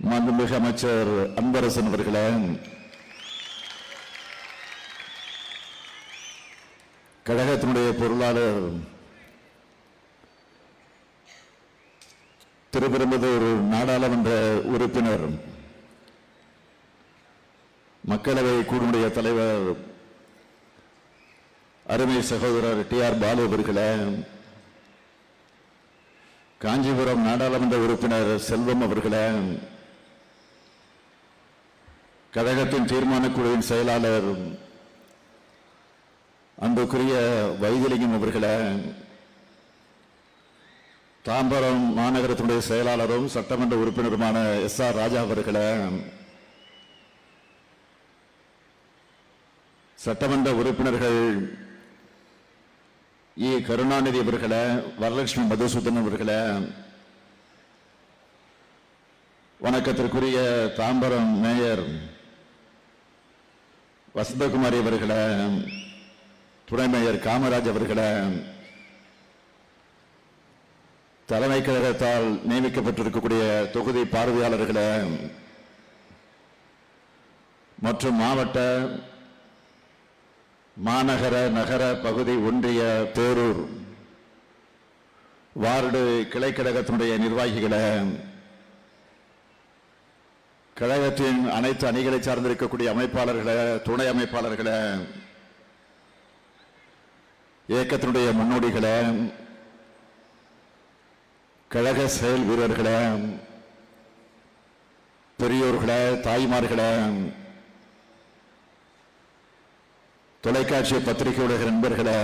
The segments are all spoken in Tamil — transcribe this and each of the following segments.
மாண்புமிகு அமைச்சர் அன்பரசன் அவர்களே கழகத்தினுடைய பொருளாளர் திருப்பெரும்புதூர் நாடாளுமன்ற உறுப்பினர் மக்களவை குழுவுடைய தலைவர் அருமை சகோதரர் டி ஆர் பாலு அவர்களே காஞ்சிபுரம் நாடாளுமன்ற உறுப்பினர் செல்வம் அவர்களே கழகத்தின் தீர்மானக்குழுவின் செயலாளர் அன்புக்குரிய வைத்திலிங்கம் அவர்களே தாம்பரம் மாநகரத்தினுடைய செயலாளரும் சட்டமன்ற உறுப்பினருமான எஸ் ஆர் ராஜா அவர்களே சட்டமன்ற உறுப்பினர்கள் இ கருணாநிதி அவர்களை வரலட்சுமி மதுசூதன் அவர்களை வணக்கத்திற்குரிய தாம்பரம் மேயர் வசந்தகுமாரி அவர்களை துணை மேயர் காமராஜ் அவர்களை தலைமை கழகத்தால் நியமிக்கப்பட்டிருக்கக்கூடிய தொகுதி பார்வையாளர்களை மற்றும் மாவட்ட மாநகர நகர பகுதி ஒன்றிய பேரூர் வார்டு கிளை நிர்வாகிகளை கழகத்தின் அனைத்து அணிகளை சார்ந்திருக்கக்கூடிய அமைப்பாளர்களை துணை அமைப்பாளர்களை இயக்கத்தினுடைய முன்னோடிகளை கழக செயல் வீரர்களை பெரியோர்களை தாய்மார்களை தொலைக்காட்சி பத்திரிகையுடைய நண்பர்களே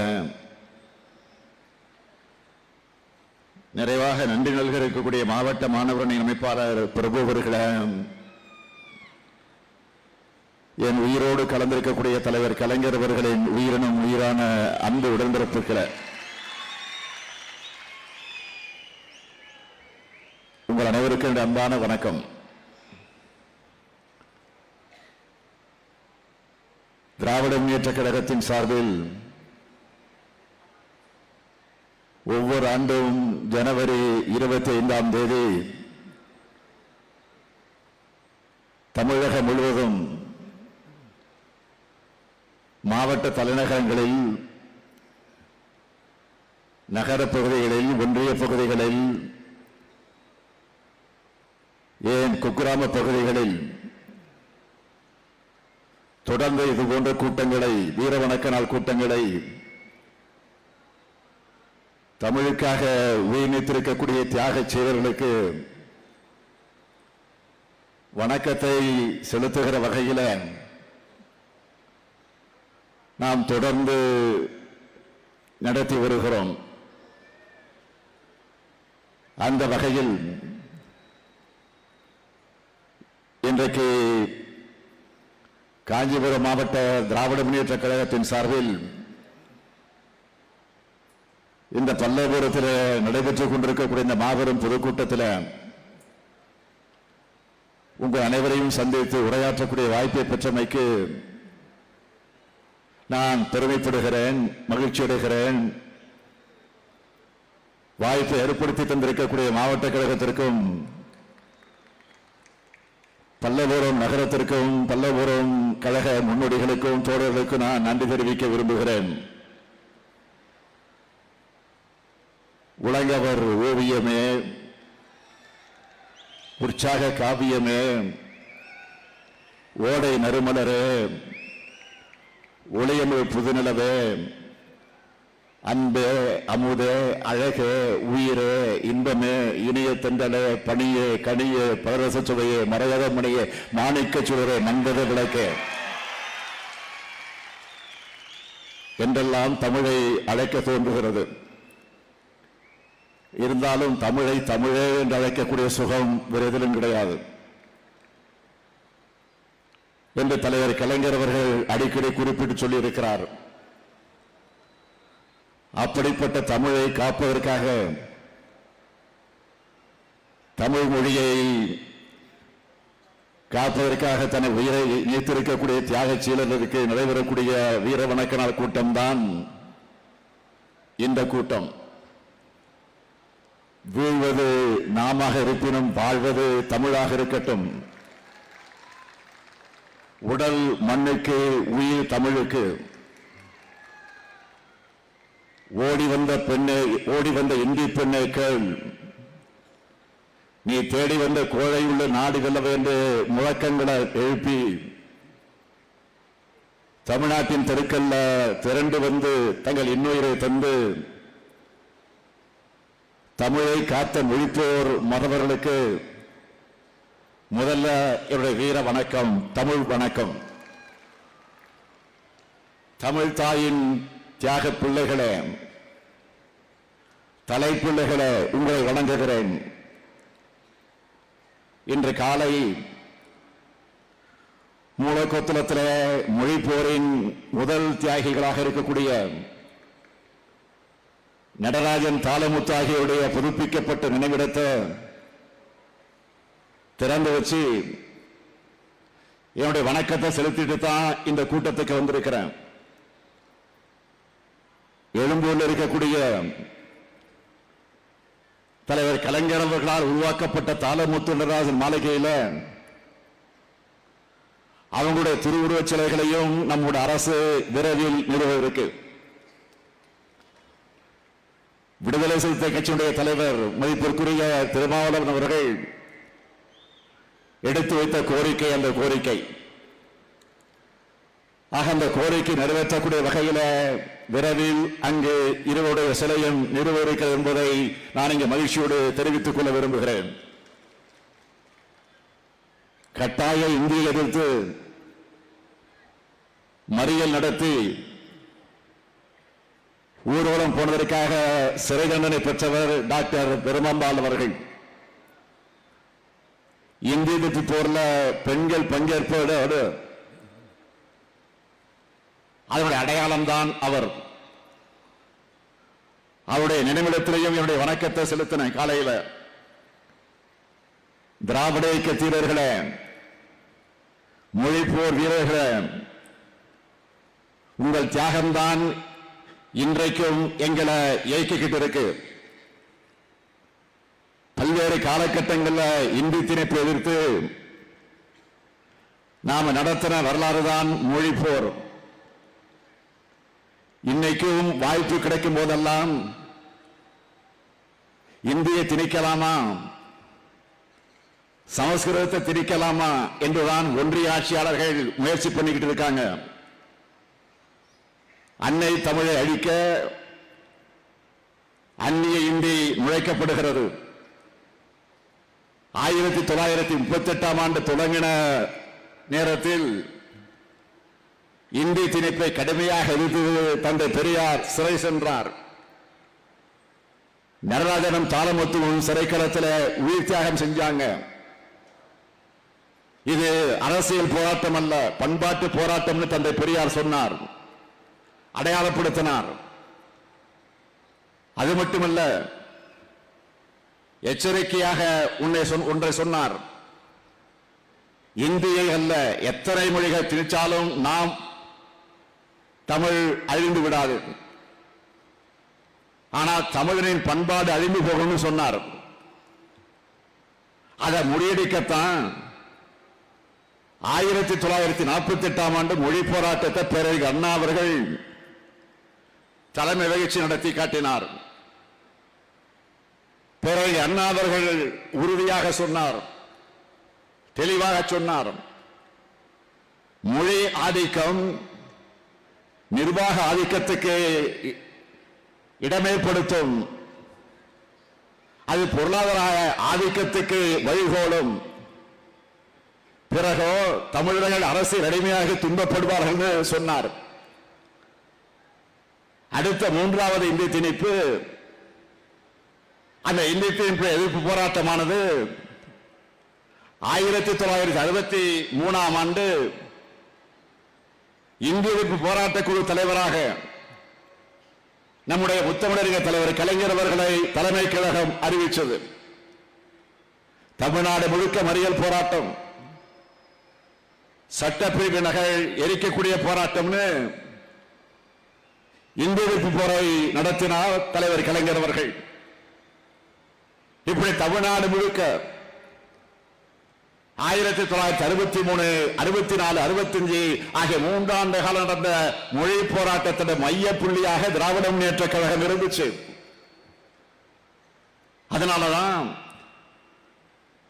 நிறைவாக நன்றி நல்க இருக்கக்கூடிய மாவட்ட மாணவரணி அமைப்பாளர் பிரபு அவர்களே என் உயிரோடு கலந்திருக்கக்கூடிய தலைவர் கலைஞர் அவர்களின் உயிரினும் உயிரான அன்பு உடன்பிறப்புகளை உங்கள் அனைவருக்கும் அன்பான வணக்கம். திராவிட முன்னேற்ற கழகத்தின் சார்பில் ஒவ்வொரு ஆண்டும் ஜனவரி இருபத்தி ஐந்தாம் தேதி தமிழகம் முழுவதும் மாவட்ட தலைநகரங்களில் நகரப் பகுதிகளில் ஒன்றிய பகுதிகளில் ஏன் குக்கிராம பகுதிகளில் தொடர்ந்து இது போன்ற கூட்டங்களை வீர வணக்க நாள் கூட்டங்களை தமிழுக்காக உயிர்நீத்திருக்கக்கூடிய தியாக சீரர்களுக்கு வணக்கத்தை செலுத்துகிற வகையில் நாம் தொடர்ந்து நடத்தி வருகிறோம். அந்த வகையில் இன்றைக்கு காஞ்சிபுரம் மாவட்ட திராவிட முன்னேற்ற கழகத்தின் சார்பில் இந்த பல்லபுரத்தில் நடைபெற்றுக் கொண்டிருக்கக்கூடிய இந்த மாபெரும் பொதுக்கூட்டத்தில் உங்கள் அனைவரையும் சந்தித்து உரையாற்றக்கூடிய வாய்ப்பை பெற்றமைக்கு நான் பெருமைப்படுகிறேன் மகிழ்ச்சி அடைகிறேன் வாய்ப்பை ஏற்படுத்தி தந்திருக்கக்கூடிய மாவட்ட கழகத்திற்கும் பல்லபுரம் நகரத்திற்கும் பல்லபுரம் கழக முன்னோடிகளுக்கும் தோழர்களுக்கும் நான் நன்றி தெரிவிக்க விரும்புகிறேன். உலகவர் ஓவியமே உற்சாக காவியமே ஓடை நறுமலரே ஒளியமிழ் புதுநிலவே அன்பே அமுதே அழகே உயிரே இன்பமே இனிய தென்றலே பணியே கனியே பரவச சுவையே மரகத மணியே மாணிக்க சுடரே மண்டத விளக்கே. என்றெல்லாம் தமிழை அழைக்க தோன்றுகிறது. இருந்தாலும் தமிழை தமிழே என்று அழைக்கக்கூடிய சுகம் வேறு எதிலும் கிடையாது. என்று தலைவர் கலைஞர் அவர்கள் அடிக்கடி குறிப்பிட்டு சொல்லியிருக்கிறார். அப்படிப்பட்ட தமிழை காப்பதற்காக தமிழ் மொழியை காப்பதற்காக தன்னை உயிரை நீத்திருக்கக்கூடிய தியாக சீலர்களுக்கு நடைபெறக்கூடிய வீர வணக்க நாள் கூட்டம்தான் இந்த கூட்டம். வீழ்வது நாமாக இருப்பினும் வாழ்வது தமிழாக இருக்கட்டும். உடல் மண்ணுக்கு உயிர் தமிழுக்கு ஓடி வந்த பெண்ணை ஓடி வந்த இந்தி பெண்ணை கேள். நீ தேடி வந்த கோழை உள்ள நாடு என்று முழக்கங்களை எழுப்பி தமிழ்நாட்டின் தெருக்கல்ல திரண்டு வந்து தங்கள் இன்னுயிரை தந்து தமிழை காத்த மொழிப்போர் மறவர்களுக்கு முதல்ல என்னுடைய வீர வணக்கம் தமிழ் வணக்கம். தமிழ் தாயின் தியாக பிள்ளைகளே தலைப்பிள்ளைகளே உங்களை வணங்குகிறேன். இன்று காலை மூலக்கொத்தலத்திலே மொழிப்போரின் முதல் தியாகிகளாக இருக்கக்கூடிய நடராஜன் தாளமுத்து ஆகியோருடைய புதுப்பிக்கப்பட்ட நினைவிடத்தை திறந்து வச்சு என்னுடைய வணக்கத்தை செலுத்திட்டு தான் இந்த கூட்டத்துக்கு வந்திருக்கிறேன். எழும்பூர்ல இருக்கக்கூடிய தலைவர் கலைஞர் அவர்களால் உருவாக்கப்பட்ட தாளமுத்து நடராஜன் மாளிகையில அவங்களுடைய திருவுருவச் சிலைகளையும் நம்முடைய அரசு விரைவில் நிறுவ இருக்கு விடுதலை சிறுத்தை கட்சியுடைய தலைவர் மதிப்பிற்குரிய திருமாவளவன் அவர்கள் எடுத்து வைத்த கோரிக்கை அந்த கோரிக்கை. ஆக அந்த கோரிக்கை நிறைவேற்றக்கூடிய வகையில விரைவில் அங்கு இருவருடைய சிலையும் நிறுவரிக்கிறது என்பதை நான் இங்கு மகிழ்ச்சியோடு தெரிவித்துக் கொள்ள விரும்புகிறேன். கட்டாய இந்தியை எதிர்த்து மறியல் நடத்தி ஊர்வலம் போனதற்காக சிறை தண்டனை பெற்றவர் டாக்டர் பெருமாம்பாள் அவர்கள். இந்திய எதிர்ப்பு போர்ல பெண்கள் பங்கேற்பதோடு அதனுடைய அடையாளம் தான் அவர். அவருடைய நினைவிடத்திலையும் என்னுடைய வணக்கத்தை செலுத்தின காலையில. திராவிட இயக்க தீரர்களே மொழிப்போர் வீரர்களே உங்கள் தியாகம்தான் இன்றைக்கும் எங்களை இயக்கிக்கிட்டு இருக்கு பல்வேறு காலகட்டங்களில் இந்தி திணைப்பை எதிர்த்து நாம நடத்தின வரலாறு தான் மொழி போர் இன்னைக்கும் வாய்ப்பு கிடைக்கும் போதெல்லாம் இந்திய திணிக்கலாமா? சமஸ்கிருதத்தை திணிக்கலாமா? என்றுதான் ஒன்றிய ஆட்சியாளர்கள் முயற்சி பண்ணிக்கிட்டு இருக்காங்க. அன்னை தமிழை அழிக்க அந்நிய இந்தி நுழைக்கப்படுகிறது ஆயிரத்தி தொள்ளாயிரத்தி முப்பத்தி எட்டாம் ஆண்டு தொடங்கின நேரத்தில் இந்தி திணிப்பை கடுமையாக எதிர்த்து தந்தை பெரியார் சிறை சென்றார். நடராஜனும் தாளமுத்துவும் சிறைக்களத்தில் உயிர் தியாகம் செஞ்சாங்க. இது அரசியல் போராட்டம் அல்ல பண்பாட்டு போராட்டம்னு தந்தை பெரியார் சொன்னார். அடையாளப்படுத்தினார். அது மட்டுமல்ல எச்சரிக்கையாக உன்னை சொன்- ஒன்றை சொன்னார். இந்தியை அல்ல எத்தனை மொழிகள் திணிச்சாலும் நாம் தமிழ் அழிந்து விடாது. ஆனால் தமிழரின் பண்பாடு அழிந்து போகணும்னு சொன்னார். அதை முறியடிக்கத்தான் ஆயிரத்தி தொள்ளாயிரத்தி நாற்பத்தி எட்டாம் ஆண்டு மொழி போராட்டத்தை பேரறிஞர் அண்ணா அவர்கள் தலைமை வகிச்சு நடத்தி காட்டினார். பேரறிஞர் அண்ணா அவர்கள் உறுதியாக சொன்னார். தெளிவாக சொன்னார். மொழி ஆதிக்கம் நிர்வாக ஆதிக்கத்துக்கு இ- இடமேற்படுத்தும். அது பொருளாதார ஆதிக்கத்துக்கு வழிகோலும். பிறகோ தமிழர்கள் அரசு அடிமையாக துன்பப்படுவார்கள் சொன்னார். அடுத்த மூன்றாவது இந்திய திணிப்பு அந்த இந்திய திணிப்பு எதிர்ப்பு போராட்டமானது ஆயிரத்தி தொள்ளாயிரத்தி அறுபத்தி மூணாம் ஆண்டு இந்திய எதிர்ப்பு போராட்ட குழு தலைவராக நம்முடைய முத்தமிழறிஞர் தலைவர் கலைஞர் அவர்களை தலைமை கழகம் அறிவித்தது. தமிழ்நாடு முழுக்க மறியல் போராட்டம். சட்டப்பிரிவு நகை எரிக்கக்கூடிய போராட்டம்னு இந்திய எதிர்ப்பு போரை நடத்தினார் தலைவர் கலைஞர் அவர்கள். இப்படி தமிழ்நாடு முழுக்க ஆயிரத்தி தொள்ளாயிரத்தி அறுபத்தி மூணு அறுபத்தி நாலு அறுபத்தஞ்சு ஆகிய மூன்றாண்டு காலம் நடந்த மொழி போராட்டத்தின் மைய புள்ளியாக திராவிட முன்னேற்ற கழகம் இருந்துச்சு. அதனாலதான்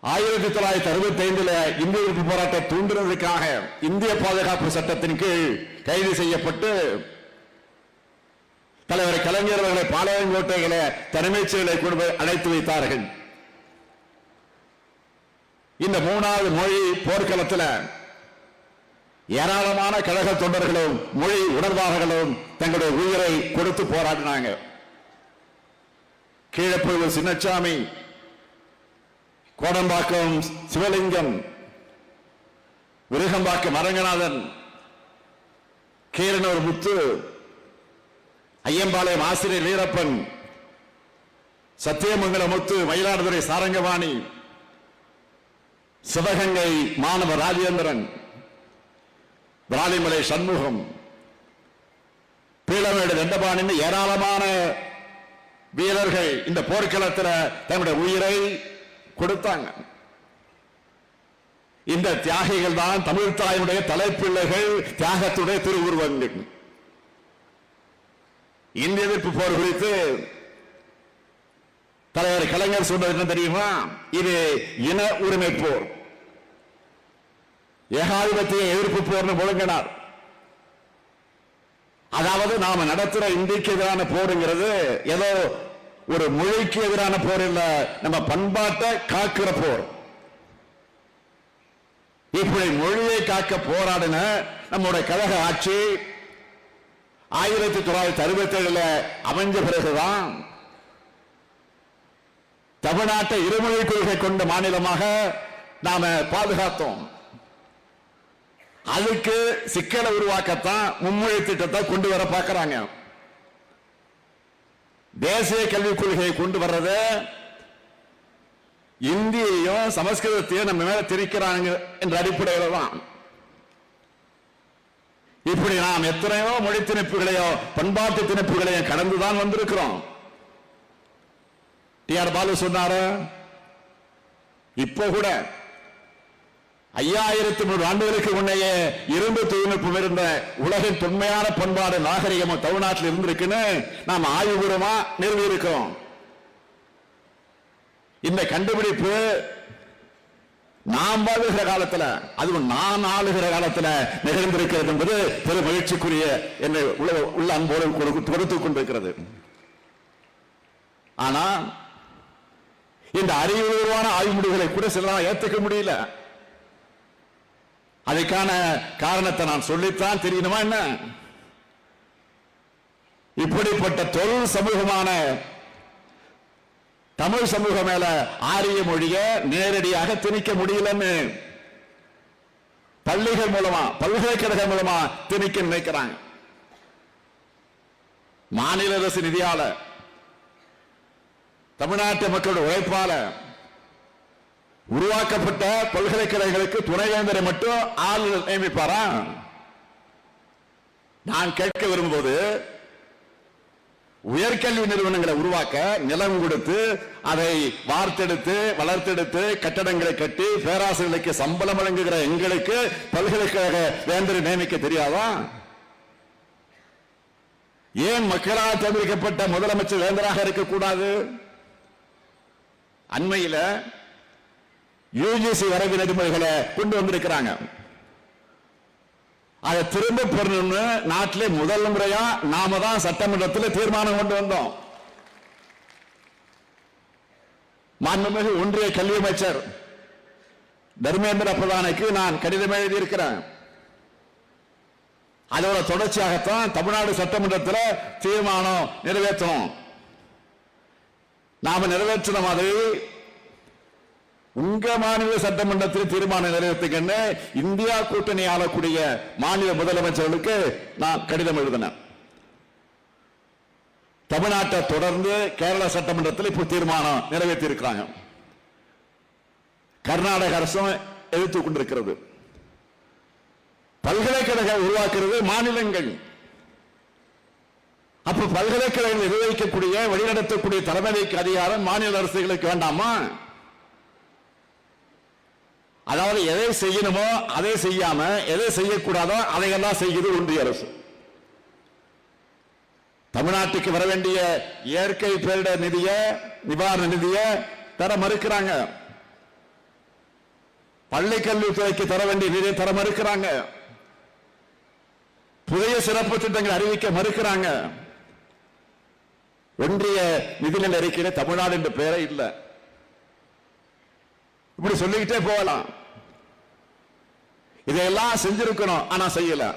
ஆயிரத்தி தொள்ளாயிரத்தி அறுபத்தி ஐந்துல இந்திய எதிர்ப்பு போராட்டம் தூண்டுறதுக்காக இந்திய பாதுகாப்பு சட்டத்தின் கீழ் கைது செய்யப்பட்டு தலைவர் கலைஞர் அவர்களை பாளையங்கோட்டைகளை தலைமைச் செயலை கொண்டு அழைத்து வைத்தார்கள். இந்த மூணாவது மொழி போர்க்களத்தில் ஏராளமான கழக தொண்டர்களும் மொழி உணர்வாளர்களும் தங்களுடைய உயிரை கொடுத்து போராடினாங்க. கீழப்பொழுது சின்னச்சாமி கோடம்பாக்கம் சிவலிங்கம் விருகம்பாக்கம் அரங்கநாதன் கீரனூர் முத்து ஐயம்பாளையம் ஆசிரியர் வீரப்பன் சத்தியமங்கல முத்து மயிலாடுதுறை சாரங்கவாணி சிவகங்கை மாணவ ராஜேந்திரன் விராலிமலை சண்முகம் பீளமேடு தண்டபாணின்னு ஏராளமான வீரர்கள் இந்த போர்க்களத்தில் தன்னுடைய உயிரை கொடுத்தாங்க. இந்த தியாகிகள் தான் தமிழ் தாயினுடைய தலைப்பிள்ளைகள் தியாகத்துடைய திருவுருவங்கள். இந்திய எதிர்ப்பு போர் குறித்து தலைவர் கலைஞர் சொன்னது என்ன தெரியுமா? இது இன உரிமை போர். ஏகாதிபத்திய எதிர்ப்பு போர்னு முழங்கினார் அதாவது நாம நடத்துற இந்திக்கு எதிரான போருங்கிறது ஏதோ ஒரு மொழிக்கு எதிரான போர் இல்ல நம்ம பண்பாட்டை காக்கிற போர். இப்படி மொழியை காக்க போராடின நம்முடைய கழக ஆட்சி ஆயிரத்தி தொள்ளாயிரத்தி அறுபத்தி ஏழுல அமைஞ்ச பிறகுதான் தமிழ்நாட்டை இருமொழி கொள்கை கொண்ட மாநிலமாக நாம பாதுகாத்தோம். அதுக்கு சிக்கலை உருவாக்கத்தான் மும்மொழி திட்டத்தை கொண்டு வர பார்க்கிறாங்க. தேசிய கல்விக் கொள்கையை கொண்டு வர்றது இந்தியையும் சமஸ்கிருதத்தையும் நம்ம மேல திரிக்கிறாங்க என்ற அடிப்படையில தான். இப்படி நாம் எத்தனையோ மொழி திணிப்புகளையோ பண்பாட்டு திணிப்புகளையோ கடந்துதான் வந்திருக்கிறோம். டிஆர் பாலு சொன்னாரு. இப்போ கூட ஐயாயிரத்தி நூறு ஆண்டுகளுக்கு முன்னையே இரும்பு தொழில்நுட்பம் இருந்த உலகின் தொன்மையான பண்பாடு நாகரிகமும் தமிழ்நாட்டில் இருந்திருக்குன்னு நாம் ஆய்வுபூர்வமா நிறுவியிருக்கிறோம். இந்த கண்டுபிடிப்பு நாம் வாழுகிற காலத்துல அதுவும் நான் ஆளுகிற காலத்துல நிகழ்ந்திருக்கிறது என்பது பெரும் மகிழ்ச்சிக்குரிய என்னை உள்ள உள்ள அன்போடு கொடுத்து- கொடுத்துக் கொண்டிருக்கிறது. ஆனா இந்த அறிவுபூர்வமான ஆய்வு முடிவுகளை கூட சிலரால் ஏத்துக்க முடியல. அதுக்கான காரணத்தை நான் சொல்லித்தான் தெரியணுமா என்ன? இப்படிப்பட்ட தொழில் சமூகமான தமிழ் சமூகம் மேல ஆரிய மொழிய நேரடியாக திணிக்க முடியலன்னு பள்ளிகள் மூலமா பல்கலைக்கழகம் மூலமா திணிக்க நினைக்கிறாங்க. மாநில அரசு நிதியால தமிழ்நாட்டு மக்களுடைய உழைப்பால உருவாக்கப்பட்ட பல்கலைக்கழகங்களுக்கு துணைவேந்தரை மட்டும் ஆளுநர் நியமிப்பாரா? நான் கேட்க விரும்புவது உயர்கல்வி நிறுவனங்களை உருவாக்க நிலம் கொடுத்து அதை வார்த்தெடுத்து வளர்த்தெடுத்து கட்டடங்களை கட்டி பேராசிரியர்களுக்கு சம்பளம் வழங்குகிற எங்களுக்கு பல்கலைக்கழக வேந்தரை நியமிக்க தெரியாதா? ஏன் மக்களால் தேர்ந்தெடுக்கப்பட்ட முதலமைச்சர் வேந்தராக இருக்கக்கூடாது? அண்மையில் யூஜிசி வரவு நெறிமுறைகளை கொண்டு வந்திருக்கிறாங்க. அதை திரும்ப பெறணும்னு நாட்டிலே முதல் முறையா நாம தான் சட்டமன்றத்தில் தீர்மானம் கொண்டு வந்தோம். மாண்புமிகு ஒன்றிய கல்வி அமைச்சர் தர்மேந்திர பிரதானுக்கு நான் கடிதம் எழுதியிருக்கிறேன். அதோட தொடர்ச்சியாகத்தான் தமிழ்நாடு சட்டமன்றத்தில் தீர்மானம் நிறைவேற்றணும். நாம நிறைவேற்றின மாதிரி உங்க மாநில சட்டமன்றத்தில் தீர்மானம் நிறைவேற்றுங்கன்னு இந்தியா கூட்டணி ஆளக்கூடிய மாநில முதலமைச்சர்களுக்கு நான் கடிதம் எழுதினேன். தமிழ்நாட்டை தொடர்ந்து கேரள சட்டமன்றத்தில் இப்போ தீர்மானம் நிறைவேற்றி இருக்கிறாங்க கர்நாடக அரசும் எதிர்த்து கொண்டிருக்கிறது. பல்கலைக்கழக உருவாக்குறது மாநிலங்கள். அப்ப பல்கலைக்கழகங்கள் நிர்வகிக்கக்கூடிய வழிநடத்தக்கூடிய தலைமைக்கு அதிகாரம் மாநில அரசுகளுக்கு வேண்டாமா? அதாவது எதை செய்யணுமோ அதை செய்யாம எதை செய்யக்கூடாதோ அதையெல்லாம் செய்கிறது ஒன்றிய அரசு. தமிழ்நாட்டுக்கு வர வேண்டிய இயற்கை பேரிடர் நிதிய நிவாரண நிதிய தர மறுக்கிறாங்க. பள்ளி கல்வித்துறைக்கு தர வேண்டிய நிதியை தர மறுக்கிறாங்க. புதிய சிறப்பு திட்டங்கள் அறிவிக்க மறுக்கிறாங்க. ஒன்றிய நிதிநிலை அறிக்கையில தமிழ்நாடு என்ற பெயரே இல்லை. இப்படி சொல்லிக்கிட்டே போகலாம். இதையெல்லாம் செஞ்சிருக்கணும் ஆனா செய்யல.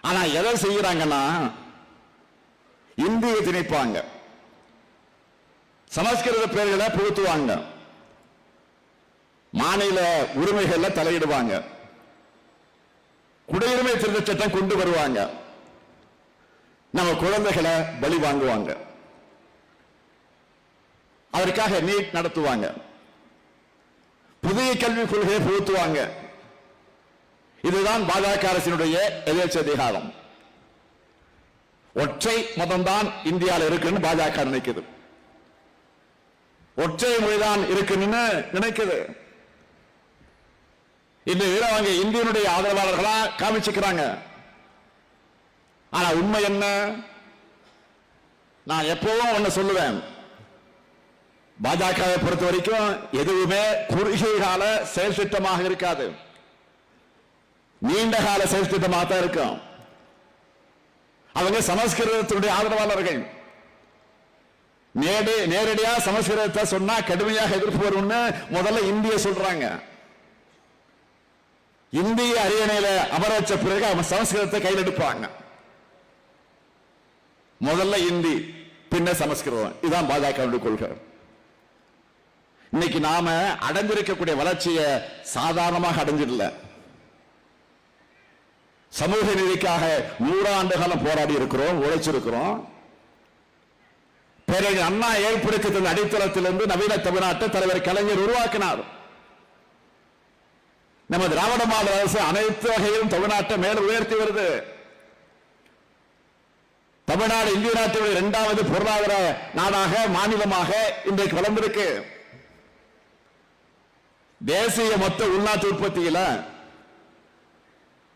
ஆனா எதை செய்யறாங்கன்னா இந்திய திணிப்பாங்க. சமஸ்கிருத பெயர்களை புகுத்துவாங்க. மாநில உரிமைகள்ல தலையிடுவாங்க. குடியுரிமை திருத்த சட்டம் கொண்டு வருவாங்க. நம்ம குழந்தைகளை பலி வாங்குவாங்க. அதற்காக நீட் நடத்துவாங்க. புதிய கல்விக் கொள்கையை புகுத்துவாங்க. இதுதான் பாஜக அரசினுடைய எதிர்ச்சி அதிகாரம். ஒற்றை மதம்தான் இந்தியாவில் இருக்குன்னு பாஜக நினைக்குது. ஒற்றை மொழிதான் இருக்குன்னு நினைக்குது. இந்த அவங்க இந்தியனுடைய ஆதரவாளர்களா காமிச்சுக்கிறாங்க. ஆனா உண்மை என்ன? நான் எப்பவும் ஒண்ணு சொல்லுவேன். பாஜகவை பொறுத்த வரைக்கும் எதுவுமே குறுகிய கால செயல் திட்டமாக இருக்காது. நீண்ட கால செயல் திட்டமாக தான் இருக்கும். அவங்க சமஸ்கிருதத்தினுடைய ஆதரவாளர்கள். நேரடி நேரடியா சமஸ்கிருதத்தை சொன்னா கடுமையாக எதிர்ப்பு வரும்னு முதல்ல இந்திய சொல்றாங்க. இந்திய அரியணையில அமர வச்ச பிறகு அவங்க சமஸ்கிருதத்தை கையில் எடுப்பாங்க. முதல்ல இந்தி பின்ன சமஸ்கிருதம். இதுதான் பாஜக கொள்கை. இன்னைக்கு நாம அடைஞ்சிருக்கக்கூடிய வளர்ச்சியை சாதாரணமாக அடைஞ்சிடல. சமூக நீதிக்காக நூறாண்டு காலம் போராடி இருக்கிறோம் உழைச்சிருக்கிறோம். பிறகு அண்ணா ஏற்படுத்தி தந்த அடித்தளத்திலிருந்து நவீன தமிழ்நாட்டை தலைவர் கலைஞர் உருவாக்கினார். நம்ம திராவிட மாடல் அரசு அனைத்து வகையிலும் தமிழ்நாட்டை மேல உயர்த்தி வருது. தமிழ்நாடு இந்திய நாட்டினுடைய இரண்டாவது பொருளாதார நாடாக மாநிலமாக இன்றைக்கு வளர்ந்திருக்கு. தேசிய மொத்த உள்நாட்டு உற்பத்தியில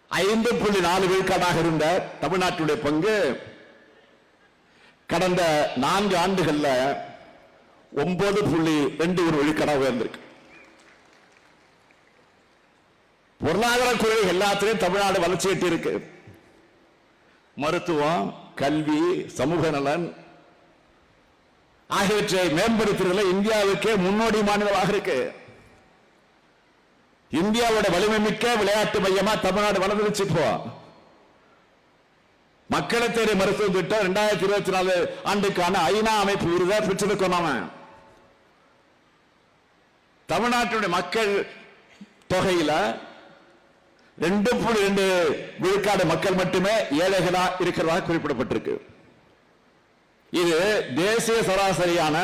ஐந்து புள்ளி நாலு விழுக்காடாக இருந்த தமிழ்நாட்டுடைய பங்கு கடந்த நான்கு ஆண்டுகள்ல ஒன்பது புள்ளி ரெண்டு ஒரு விழுக்காடாக உயர்ந்திருக்கு. பொருளாதார குறைகள் எல்லாத்திலையும் தமிழ்நாடு வளர்ச்சி எட்டி இருக்கு மருத்துவம் கல்வி சமூக நலன் ஆகியவற்றை மேம்படுத்துறதுல இந்தியாவுக்கே முன்னோடி மாநிலமாக இருக்கு. இந்தியாவோட வலிமை மிக்க விளையாட்டு மையமா தமிழ்நாடு வளர்ந்துருச்சு இப்போ. மக்களை தேடி மருத்துவ திட்டம் இரண்டாயிரத்தி இருபத்தி நாலு ஆண்டுக்கான ஐநா அமைப்பு விருதை பெற்றிருக்கோம் நாம. தமிழ்நாட்டுடைய மக்கள் தொகையில ரெண்டு புள்ளி ரெண்டு விழுக்காடு மக்கள் மட்டுமே ஏழைகளா இருக்கிறதாக குறிப்பிடப்பட்டிருக்கு. இது தேசிய சராசரியான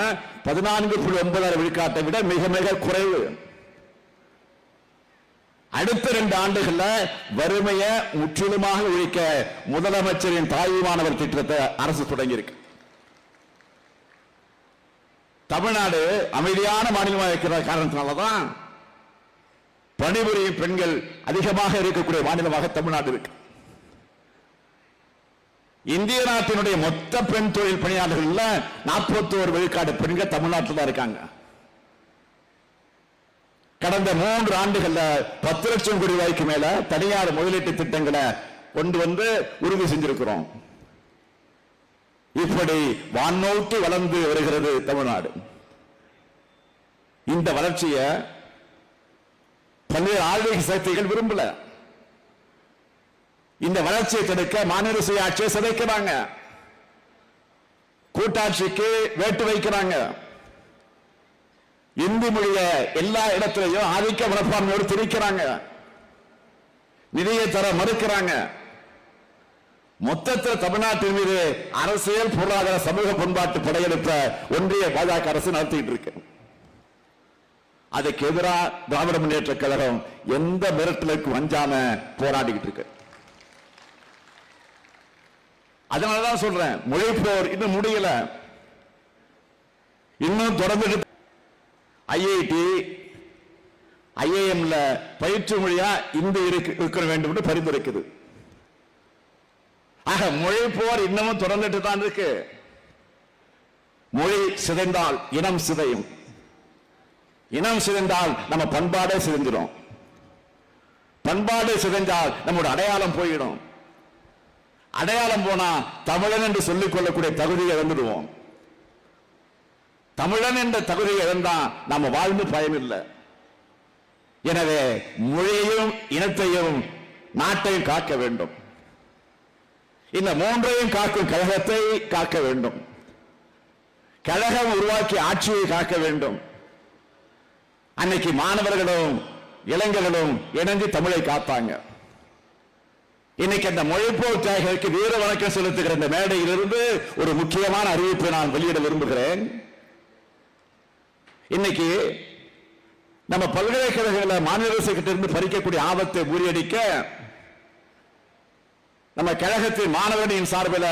பதினான்கு புள்ளி ஒன்பதாயிரம் விழுக்காட்டை விட மிக மிக குறைவு. அடுத்த ரெண்டு ஆண்டுகள்ல வறுமையை முற்றிலுமாக ஒழிக்க முதலமைச்சரின் தாய்மானவர் திட்டத்தை அரசு தொடங்கியிருக்கு. தமிழ்நாடு அமைதியான மாநிலமாக இருக்கிற காரணத்தினாலதான் பணிபுரியும் பெண்கள் அதிகமாக இருக்கக்கூடிய மாநிலமாக தமிழ்நாடு இருக்கு. இந்திய நாட்டினுடைய மொத்த பெண் தொழில் பணியாளர்கள்ல நாற்பத்தி ஒரு விழுக்காடு பெண்கள் தமிழ்நாட்டில் தான் இருக்காங்க. கடந்த மூன்று ஆண்டுகள்ல பத்து லட்சம் கோடி ரூபாய்க்கு மேல தனியார் முதலீட்டு திட்டங்களை கொண்டு வந்து உறுதி செஞ்சிருக்கிறோம். இப்படி வானோக்கி வளர்ந்து வருகிறது தமிழ்நாடு. இந்த வளர்ச்சியை பல்வேறு ஆன்மீக சக்திகள் விரும்பல. இந்த வளர்ச்சியை தடுக்க மாநில சுயாட்சியை சிதைக்கிறாங்க. கூட்டாட்சிக்கு வேட்டு வைக்கிறாங்க. இந்தி மொழிய எல்லா இடத்திலையும் ஆதிக்க மனப்பான்மையோடு திரிக்கிறாங்க நிதியை தர மறுக்கிறாங்க. மொத்தத்தில் தமிழ்நாட்டின் மீது அரசியல் பொருளாதார சமூக பண்பாட்டு படையெடுப்ப ஒன்றிய பாஜக அரசு நடத்திட்டு இருக்கு. அதுக்கு எதிராக திராவிட முன்னேற்ற கழகம் எந்த மிரட்டலுக்கு வஞ்சாம போராடிக்கிட்டு இருக்கு. அதனாலதான் சொல்றேன் மொழி போர் இன்னும் முடியல. இன்னும் தொடர்ந்து ஐஐடி ஐஏஎம்ல பயிற்சி மொழியா இந்தி இருக்கு- இருக்க வேண்டும் என்று பரிந்துரைக்குது. ஆக மொழி போர் இன்னமும் தொடர்ந்துட்டு தான் இருக்கு. மொழி சிதைந்தால் இனம் சிதையும். இனம் சிதைந்தால் நம்ம பண்பாடே சிதைஞ்சிடும் பண்பாடு சிதைஞ்சால் நம்முடைய அடையாளம் போயிடும். அடையாளம் போனா தமிழன் என்று சொல்லிக் கொள்ளக்கூடிய தகுதியை இழந்துடுவோம். தமிழன் என்ற தகுதியை இழந்தா நம்ம வாழ்ந்து பயனில்லை. எனவே மொழியையும் இனத்தையும் நாட்டையும் காக்க வேண்டும். இந்த மூன்றையும் காக்கும் கழகத்தை காக்க வேண்டும். கழகம் உருவாக்கி ஆட்சியை காக்க வேண்டும். அன்னைக்கு மாணவர்களும் இளைஞர்களும் இணைந்து தமிழை காத்தாங்க. இன்னைக்கு அந்த மொழிப்போர் தியாகிகளுக்கு வீர வணக்கம் செலுத்துகிற இந்த மேடையிலிருந்து ஒரு முக்கியமான அறிவிப்பை நான் வெளியிட விரும்புகிறேன். இன்னைக்கு நம்ம பல்கலைக்கழகங்களை மாநில அரசு கிட்ட இருந்து பறிக்கக்கூடிய ஆபத்தை முறியடிக்க நம்ம கழகத்தின் மாணவர்களின் சார்பில்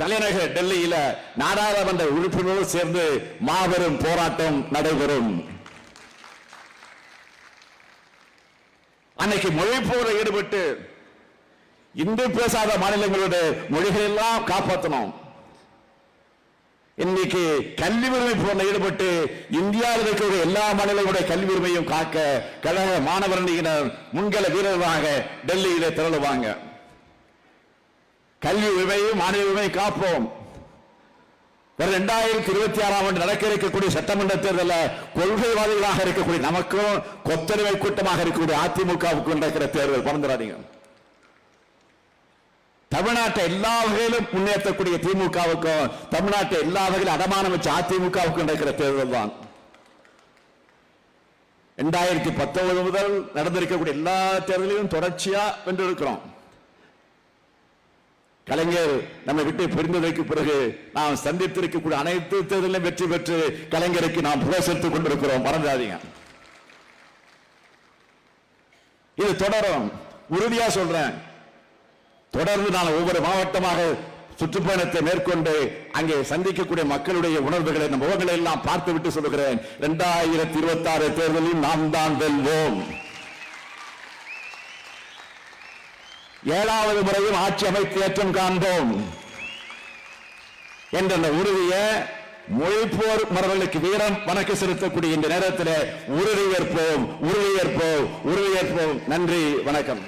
தலைநகர் டெல்லியில நாடாளுமன்ற உறுப்பினரோடு சேர்ந்து மாபெரும் போராட்டம் நடைபெறும். அன்னைக்கு மொழிப்போரை ஈடுபட்டு இந்து பேசாத மாநிலங்களுடைய மொழிகள் எல்லாம் காப்பாற்றணும் இன்னைக்கு கல்வி உரிமை போன்ற ஈடுபட்டு இந்தியாவில் இருக்கிற எல்லா மாநிலங்களுடைய கல்வி உரிமையும் காக்க கழக மாணவர் அணியினர் முன்கள வீரர்களாக டெல்லியிலே திரளுவாங்க. கல்வி உரிமையும் மாநில உரிமையும் காப்போம். ரெண்டாயிரத்தி இருபத்தி ஆறாம் ஆண்டு நடக்க இருக்கக்கூடிய சட்டமன்ற தேர்தலில் கொள்கைவாதிகளாக இருக்கக்கூடிய நமக்கும் கொத்தடிமை கூட்டமாக இருக்கக்கூடிய அதிமுகவுக்கும் நடக்கிற தேர்தல் மறந்துடாதீங்க. தமிழ்நாட்டை எல்லா வகையிலும் முன்னேற்றக்கூடிய திமுகவுக்கும் தமிழ்நாட்டை எல்லா வகையிலும் அடமானம் வச்சு அதிமுகவுக்கும் நடக்கிற தேர்தல் தான். இரண்டாயிரத்தி பத்தொன்பது முதல் நடந்திருக்கக்கூடிய எல்லா தேர்தலையும் தொடர்ச்சியா வென்றிருக்கிறோம். கலைஞர் நம்மை விட்டு பிரிந்ததற்கு பிறகு நாம் சந்தித்திருக்கக்கூடிய அனைத்து தேர்தலிலும் வெற்றி பெற்று கலைஞருக்கு நாம் புகழ் கொண்டிருக்கிறோம். மறந்துடாதீங்க. இது தொடரும். உறுதியா சொல்றேன். தொடர்ந்து நான் ஒவ்வொரு மாவட்டமாக சுற்றுப்பயணத்தை மேற்கொண்டு அங்கே சந்திக்கக்கூடிய மக்களுடைய உணர்வுகளை நம்ம முகங்களை எல்லாம் பார்த்து விட்டு சொல்லுகிறேன். இரண்டாயிரத்தி இருபத்தி ஆறு தேர்தலில் நாம் தான் வெல்வோம். ஏழாவது முறையும் ஆட்சி அமைத்து ஏற்றம் காண்போம் என்ற அந்த மொழிப்போர் மரபர்களுக்கு வீரம் வணக்கம் செலுத்தக்கூடிய இந்த நேரத்தில் உறுதியேற்போம் உறுதியேற்போம் உறுதியேற்போம் நன்றி வணக்கம்.